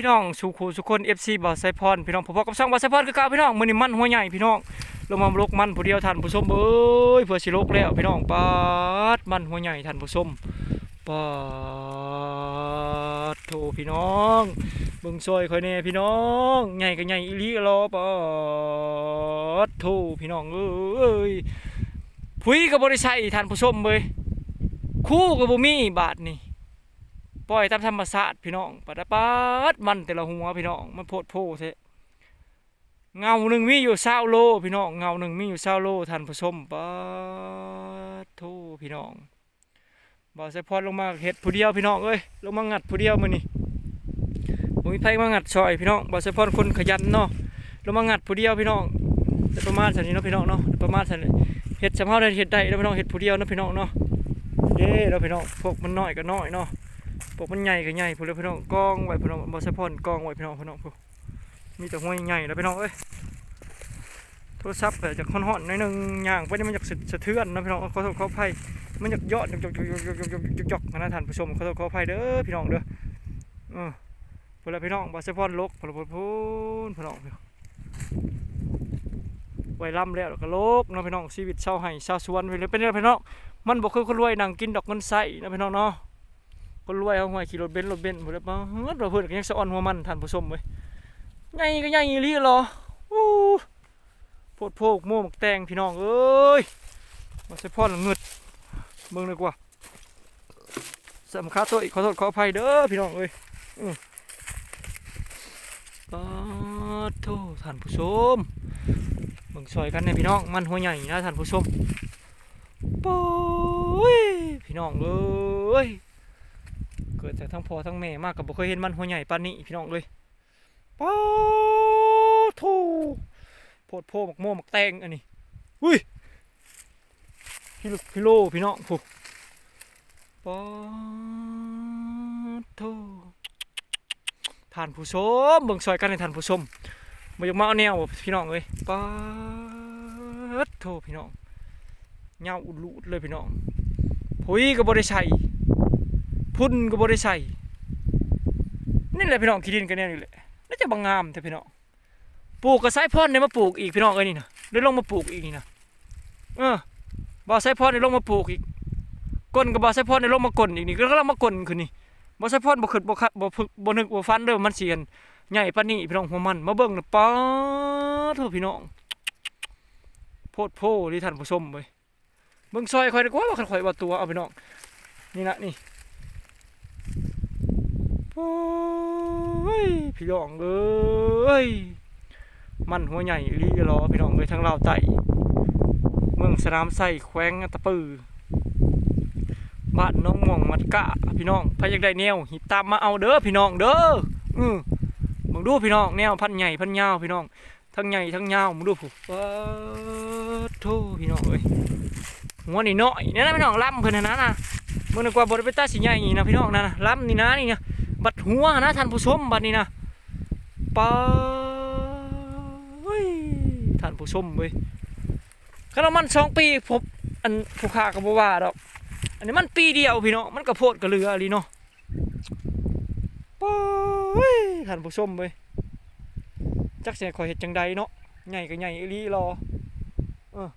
พี่น้องสู่ขู่สุคน FC บ่าวไซพรพี่น้องพบกับช่องบ่าวไซพรคือเก่าพี่น้องมื้อนี้มันหัวใหญ่พี่น้องลงมาลกมันผู้เดียวท่านผู้ชมเอ้ยเพื่อสิลกแล้วพี่น้องปาดมันหัวใหญ่ท่านผู้ชมปาดโถพี่น้องเบิ่งซอยค่อยแน่พี่น้องใหญ่ก็ใหญ่อีหลีรอปาดโถพี่น้องเอ้ยผุยก็บ่ได้ใช้ท่านผู้ชมเว้ยคู่ก็บ่มีบาทนี่ ปล่อยตามธรรมชาติพี่น้องปัดปัดมันแต่ละหัวพี่น้องมันโพดโพเทะเงาหนึ่งมีอยู่เศร้าโลพี่น้องเงาหนึ่งมีอยู่เศร้าโลท่านผู้ชมปัดโทพี่น้องบ่ใส่พอดลงมาเฮ็ดผู้เดียวพี่น้องเอ้ยลงมางัดผู้เดียวมือนี้บ่มีไผมางัดซอยพี่น้องบ่ใส่พอดคนขยันเนาะลงมางัดผู้เดียวพี่น้องแต่ประมาณสันนี้เนาะพี่น้องเนาะประมาณสันนี้เฮ็ดสำเฮาได้เฮ็ดได้เนาะพี่น้องเฮ็ดผู้เดียวเนาะพี่น้องเนาะเด้เนาะพี่น้องพวกมันน้อยก็น้อยเนาะ ปกมันใหญ่ก็ใหญ่พุ่นเลยพี่น้องกองไว้พี่น้องบอสพอนกองไว้พี่น้องพี่น้องพุ่มีแต่ห้วยใหญ่แล้วพี่น้องเอ้ยโทรศัพท์แต่จอนห่อนๆนิดนึงย่างไปนี่มันยากสะเทือนนะพี่น้องขอโทษขออภัยมันยากยอดจกจากจากจากจากจากจากนะท่านผู้ชมขอโทษขออภัยเด้อพี่น้องเด้อเออพลพี่น้องบอสพอนลกพลพลพูนพี่น้องไว้ล่ำแล้วก็โลกนะพี่น้องชีวิตชาวไห่ชาวสวนไปเลยเป็นเรื่องพี่น้องมันบอกคือคนรวยนั่งกินดอกเงินใส่นะพี่น้องเนาะ คนรวยเอาหัวขี่รถเบนซ์รถเบนซ์หมดแล้วปะเฮ้ยเราเพื่อนกันยังสะออนหัวมันท่านผู้ชมเว้ยใหญ่ก็ใหญ่อีหลีเหรออู้โพดโพกโม่หมกแตงพี่น้องเอ้ยมาใส่พ่อหลังเงึดเบิ่งเลยกว่าสำคัญตัวอีกขอโทษขออภัยเด้อพี่น้องเอ้ยอือปาดโทท่านผู้ชมเบิ่งซอยกันเนี่ยพี่น้องมันหัวใหญ่นะท่านผู้ชมโอ้ยพี่น้องเอ้ย เกิดจากทั้งพ่อทั้งแม่มากกับบ่เคยเห็นมันหัวใหญ่ปานนี้พี่น้องเลยป้าทูโพดโพมักโม่มักแตงอันนี้อุ้ยพี่ลูกพี่โลพี่น้องผูป้าทูท่านผู้ชมเบิ่งซอยกันในท่านผู้ชมบ่อยากมาเอาแนวพี่น้องเลยป้าโทพี่น้องเงาอุดรูดเลยพี่น้องผุยก็บ่ได้ใช้ พุ่นก็บ่ได้ใส่นี่แหละพี่น้องขี้ดินกันแน่นี่แหละน่าจะบางงามแต่พี่น้องปลูกกับไซพอนเนี่ยมาปลูกอีกพี่น้องเอ้ยนี่นะได้ลงมาปลูกอีกนี่นะเออบ่าวไซพอนได้ลงมาปลูกอีกก้นกับบ่าวไซพอนได้ลงมากลนอีกนี่ก็กำลังมากลนขึ้นนี่บ่าวไซพอนบ่ขึ้นบ่คัดบ่ฝึกบ่นึกบ่ฟันเด้อมันเสียนใหญ่ปานนี้พี่น้องหัวมันมาเบิ่งน่ะป๊าดเถอะพี่น้องโพดโพที่ท่านผู้ชมเว้ยเบิ่งซอยข่อยดีกว่าว่าคันข่อยว่าตัวเอาพี่น้องนี่นะนี่ พี่น้องเอ้ยมันหัวใหญ่อีลีรอพี่น้องเอ้ยทั้งลาวไต่เมืองสนามไส่แขวงตะปือบ้านน้องม่วงมัดกะพี่น้องพายากได้แนวหิบตามมาเอาเด้อพี่น้องเด้ออือมึงดูพี่น้องแนวพันใหญ่พันยาวพี่น้องทั้งใหญ่ทั้งยาวมึงดูผู้าโธ่พี่น้องเอ้ยหัวนี่น้อยเนี่ยนะพี่น้องล้ำเพิ่นนะนะมึงนึกว่าบ่ได้ไปตัดสิใหญ่นี่นะพี่น้องนะนะล้ำนี่นะนี่นะ บัดหัวนะท่านผู้ชมบัดนี้นะปาเฮ้ยท่านผู้ชมเว้ยขนมมันสองปีผมอันผู้ค้าก็บ่ว่าดอก อันนี้มันปีเดียวพี่เน้องมันกระโพดกระเรืออะไรเนาะปาเฮ้ยท่านผู้ชมเว้ยจักเสียคอยเห็ดจังใดเนาะใหญ่ก็ใหญ่อีลีรอเออ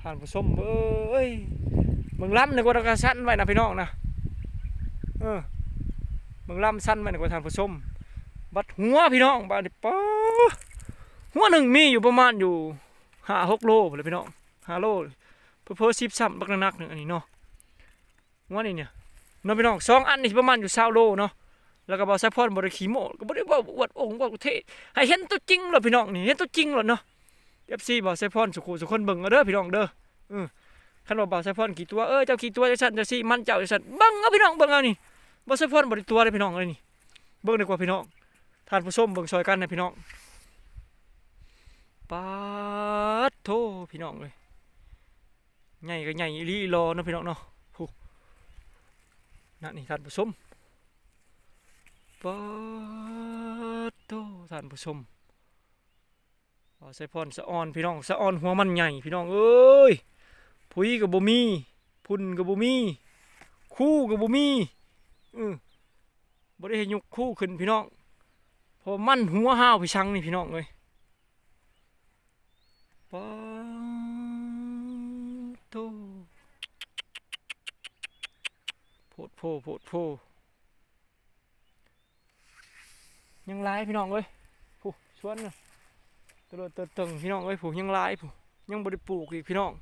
ท่านผู้ชมเอ้ยเบิ่งล้ำนึกว่าเรากระชั้นไว้นะพี่น้องนะ ออเมืองลำสั้นมันกว่าทานผู้ชม บัดหัวพี่น้องบาดนี้ป้าหัวหนึ่งมีอยู่ประมาณอยู่ห้าหกโลเลยพี่น้องห้าโลเพิ่มสิบซ้ำบักนักหนึ่งอันนี้เนาะหัวนี่เนี่ยเนาะพี่น้องสองอันนี่ประมาณอยู่เศร้าโลเนาะแล้วก็บอสายพอนบริขีโมก็บริว่าอวดองค์ว่าเทศให้เห็นตัวจริงเหรอพี่น้องนี่เห็นตัวจริงเหรอเนาะเอฟซีบอสายพอนสุขุสุคนเบิ่งเอเด้อพี่น้องเด้ออือคันว่าบอสายพอนกี่ตัวเออเจ้ากี่ตัวเจะสั่นจะซีมันเจ้าจะสั่นเบิ่งเอาพี่น้องเบิ่งเอานี่ บ่ใช่พ่นบ่ได้ตัวเลยพี่น้องเลยนี่เบิ่งดีกว่าพี่น้องท่านผู้ชมเบิ่งซอยกันนะพี่น้องปาดโทพี่น้องเลยใหญ่ก็ใหญ่อีหลีอีหลอเนาะพี่น้องเนาะผู้นั่นนี่ท่านผู้ชมปาดโทท่านผู้ชมว่ใส่พรสะออนพี่น้องสะออนหัวมันใหญ่พี่น้องเอ้ยผุยกับบ่มีพุ่นกับบ่มีคู่กับบ่ มีอือบ่ได้ให้ยกคู่ขึ้นพี่น้องพอมั่นหัวห้าวพี่ชังนี่พี่น้องเลยปาโตโพดโพโพดโพยังหลายพี่น้องเอ้ยผู้ชวนน่ะตะโลดเตะตึงพี่น้องเอ้ยผู้ยังหลายผู้ยังบ่ได้ปลูกอีกพี่น้อง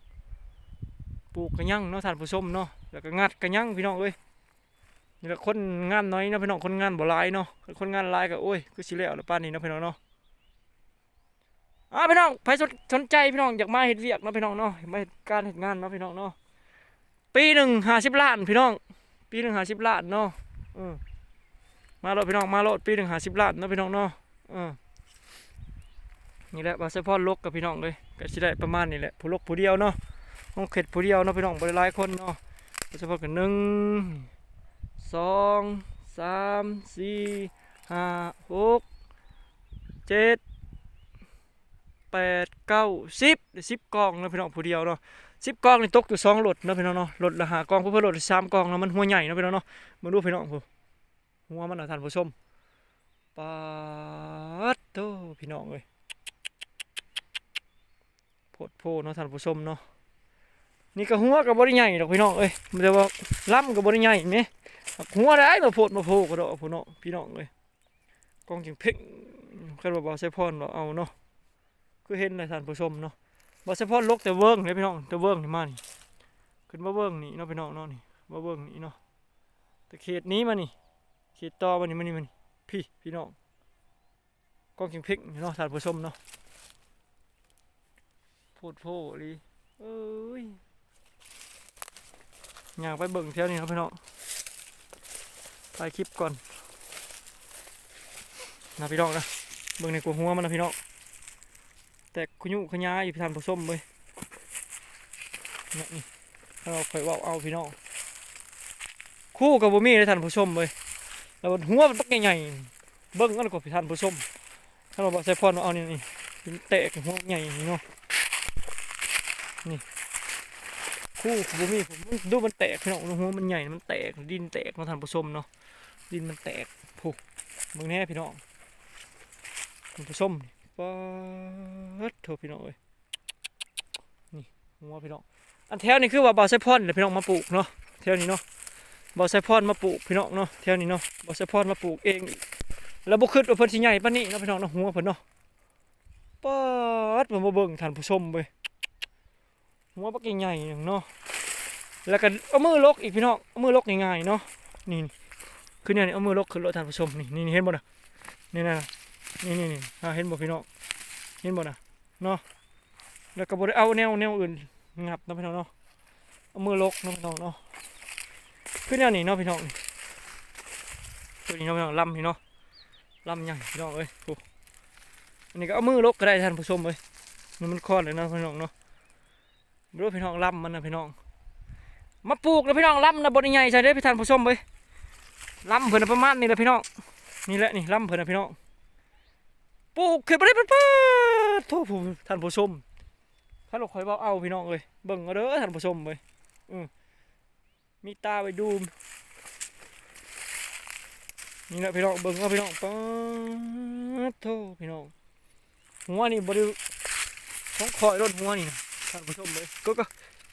ปลูกก็ยังเนาะทานผู้ชมเนาะแล้วก็งัดก็ยังพี่น้องเอ้ย นี่แหละคนงานน้อยเนาะพี่น้องคนงานบ่หลายเนาะคนงานหลายก็โอ้ยคือสิแล้วแล้วป้านนี้เนาะพี่น้องเนาะอ่าพี่น้องใครสนสนใจพี่น้องอยากมาเฮ็ดเวียกเนาะพี่น้องเนาะมาเฮ็ดการเฮ็ดงานเนาะพี่น้องเนาะปีหนึ่งห้าสิบล้านพี่น้อง ปีหนึ่งห้าสิบล้านเนาะมาโลดพี่น้องมาโลดปีหนึ่งห้าสิบล้านเนาะพี่น้องเนาะอืมนี่แหละบาสะพอนลกกับพี่น้องเลยก็สิได้ประมาณนี้แหละผู้ลกผู้เดียวเนาะห้องเข็ดผู้เดียวเนาะพี่น้องบ่ได้หลายคนเนาะบาสะพอนกันหนึ่ง สองสามสี่ห้าหกเจ็ดแปดเก้าสิบเดี๋ยวสิบกองนะพี่น้องผู้เดียวเนาะสิบกองนี่ตกอยู่สองรถเนะพี่น้องเนาะรถละหากองเพื่อเพื่อรถละสามกองเนาะมันหัวใหญ่เนาะพี่น้องเนาะมาดูพี่น้องผู้หัวมันน่ะท่านผู้ชมปาดโตพี่น้องเอ้ยโพดโพเนาะท่านผู้ชมเนาะนี่ก็หัวกับบริใหญ่ดอกพี่น้องเอ้ยมันจะว่าล้ำกับบริใหญ่ไหม หัวได้มาโพดมาโพก็ดอกพี่น้องพี่น้องเลยกองจิงเพ่งคันว่าบ่ใส่พรบ่เอาเนาะคือเห็นในท่านผู้ชมเนาะบ่ใส่พรลกแต่เบิ่งเลยพี่น้องแต่เบิ่งนี่มานี่ขึ้นมาเบิ่งนี่เนาะพี่น้องเนาะนี่มาเบิ่งนี่เนาะแต่เขตนี้มานี่เขตต่อมานี่มานี่มานี่พี่พี่น้องกองจิงเพ่งเนาะท่านผู้ชมเนาะโพดโพลีเอ้ยอยากไปเบิ่งแถวนี้เนาะพี่น้อง ถ่ายคลิปก่อนนะพี่น้องนะเบิ่งในกัวหัวมันนะพี่น้องแต่ขยุขยายอยู่พี่ทานผสมเลยเนี่ยนี่ถ้าเราคอยว่าเอาพี่น้องคู่กับบ่มีเลยท่านผู้ชมเลยแล้วหัวมันปักใหญ่ๆเบิ่งกันกว่าพี่ทานผู้ชมถ้าเราบอกใส่พรเอานี่นี่เตะกับหัวใหญ่นี่เนาะนี่คู่กับบ่มีผมดูมันแตกพี่น้องหัวมันใหญ่มันแตกดินแตกเนาทานผู้ชมเนาะ ดินมันแตกผูกมึงแน่พี่น้องคุณผู้ชมป๊าดโถอพี่น้องเอ้ยนี่หัวพี่น้องอันแถวนี้คือว่าบ่อไซพอนเดี๋ยวพี่น้องมาปลูกเนาะแถวนี้เนาะบ่อไซพอนมาปลูกพี่น้องเนาะแถวนี้เนาะบ่อไซพอนมาปลูกเองแล้วบ่คิดว่าเพิ่นสิใหญ่ปานนี้เนาะพี่น้องเนาะหัวเพิ่นเนาะป๊าดมันบ่เบิ่งท่านผู้ชมเว้ยหัวบักใหญ่ๆหนึ่งเนาะแล้วก็เอามือลกอีกพี่น้องเอามือลกง่ายๆเนาะนี่ คือเนี่ยนี่เอามือลกขึ้นรถท่านผู้ชมนี่นี่เห็นบ่นะนี่นะนี่นี่นี่เห็นบ่พี่น้องเห็นบ่นะเนาะแล้วก็บ่ได้เอาแนวแนวอื่นงับนะพี่น้องเนาะเอามือลกเนาะพี่น้องเนาะคือแนวนี้เนาะพี่น้องนี่ตัวนี้เนาะพี่น้องลำพี่เนาะลำใหญ่พี่น้องเอ้ยโอ้อันนี้ก็เอามือลกก็ได้ท่านผู้ชมเอ้ยมันมันคลอดเลยนะพี่น้องเนาะรู้พี่น้องลำมันนะพี่น้องมาปลูกนะพี่น้องลำนะบ่ได้ใหญ่ใช่เด้พี่ท่านผู้ชมเอ้ย ล้ำเพิ่นประมาณนี้แหละพี่น้องนี่แหละนี่ล้ำเพิ่นนะพี่น้องปลูกขึ้นไปได้ปั๊บปั๊บโทษผู้ท่านผู้ชมถ้าเราคอยเบาเอาพี่น้องเลยเบิ่งเอาเด้อท่านผู้ชมเลยอืมีตาไปดูนี่แหละพี่น้องเบิ่งเอาพี่น้องปั๊บโทษพี่น้องหัวนี่บริต้องคอยรถหัวนี่นะท่านผู้ชมเลยก็ก็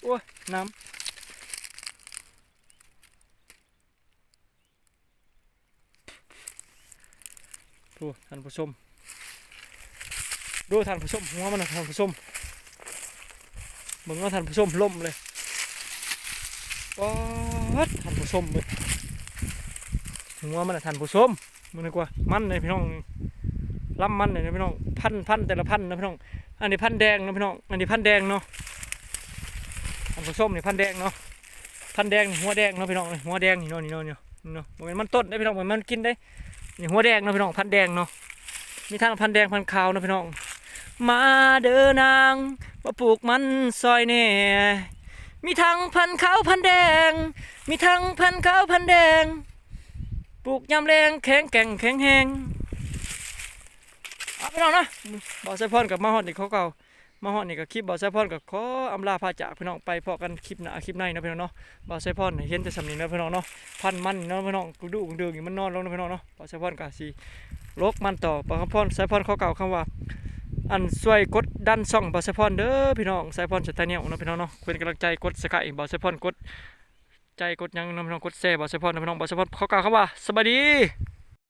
โอ้ยน้ำ ดูท่านผู้ชม ดูท่านผู้ชมหัวมันนะท่านผู้ชมมึงว่าท่านผู้ชมล่มเลยป๊ดท่านผู้ชมเลยหัวมันนะท่านผู้ชมมึงนึกว่ามันเลยพี่น้องลำมันเลยนะพี่น้องพันพันแต่ละพันนะพี่น้อง อันนี้พันแดงนะพี่น้อง อันนี้พันแดงเนาะท่านผู้ชมนี่พันแดงเนาะพันแดงหัวแดงเนาะพี่น้องหัวแดงนี่เนาะนี่เนาะนี่เนาะมันมันต้นได้พี่น้องมันมันกินได้ นี่หัวแดงเนาะพี่น้องพันแดงเนาะมีทั้งพันแดงพันขาวเนาะพี่น้อง มาเด้อนางมาปลูกมันซอยแน่มีทั้งพันขาวพันแดง มีทั้งพันขาวพันแดง ปลูกยำแรงแข็งแกร่งแข็งแหงเอาพี่น้องนะบอกใส่พรกับมาฮอดอีกเขาเก่า มาฮอดนี่ก็คลิปบ่าวไซพอนก็ขออำลาพาจากพี่น้องไปพอกันคลิปหน้าคลิปในเนาะพี่น้องเนาะบ่าวไซพอนเห็นแต่สำนีเนาะพี่น้องเนาะพันมันเนาะพี่น้องกูดูกูดึงอยู่มันนอนลงเนาะพี่น้องเนาะบ่าวไซพอนก็สิลกมันต่อบ่าวพอนไซพอนเขากล่าคำว่า อันช่วยกดดันช่องบ่าวไซพอนเด้อพี่น้องไซพอนสไตล์แนวเนาะพี่น้องเนาะเป็นกำลังใจกดสกายบ่าวไซพอนกดใจกดยังเนาะพี่น้องกดแชร์บ่าวไซพอนเนาะพี่น้องบ่าวไซพอนเขากล่าวคำว่าสวัสดี